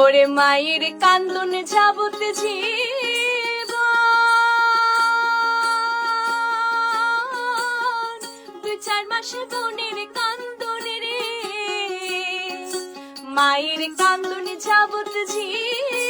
ওরে মায়ের কান্দন যাবত দুই চার মাসে বোনের কান্দন রে। মায়ের কান্দন যাবত জীবন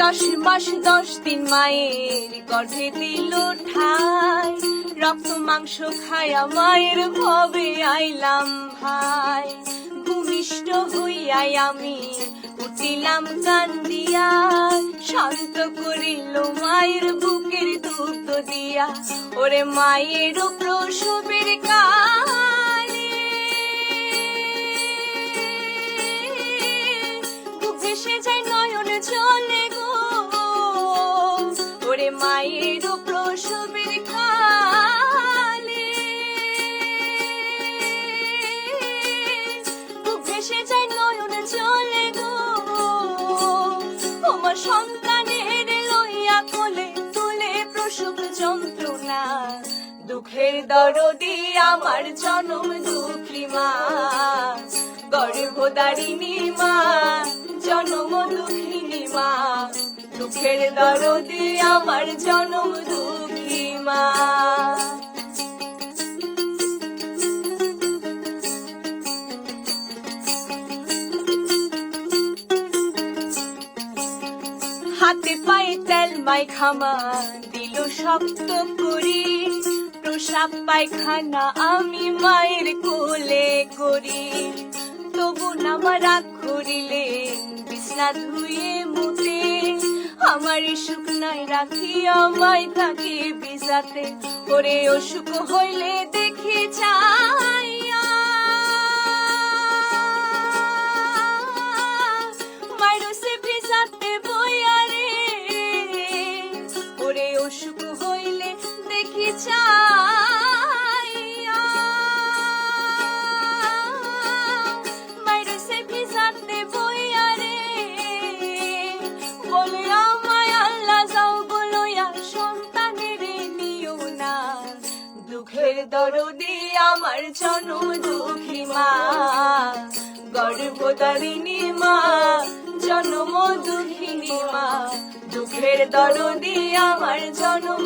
দশ মাস দশ দিন মায়ের গর্ভে দিল ঠাই। রক্ত, মাংস খায়া মায়ের ভবে আইলাম ভাই। ভূমিষ্ঠ হইয়াই আমি উঠিলাম কান্দিয়া শান্ত করিল মায়ের বুকের দুধ দিয়া। ওরে মায়ের প্রসবের কালে ভেসে যায় মায়ের প্রসবের কালে ভেসে যায় নয়ন চলে গো। আমার সন্তানের লইয়া কোলে তুলে প্রসব যন্ত্রণা। দুঃখের দরদি আমার জনম দুঃখী মা। গর্ভদারিণী মা দুঃখের দরদি আমার জনম দুঃখী মা। হাতে পায়ে তেল মাই খামা দিল শক্ত করি। প্রসাব পায়খানা আমি মায়ের কোলে করি। তবু নামা করিলে বিছনা ধুয়ে মুতে। আমার সুখ নাই রাখি আমায় থাকে বিজাতে। ওরে অসুখ হইলে দেখি চাইয়া মাইরসে বইয়া ওরে হইলে দেখি দুঃখের দরদি আমার জন দুঃখী মা। গর্ভদারিণী মা জনম দুঃখিনী মা। দুঃখের দরদি আমার জনম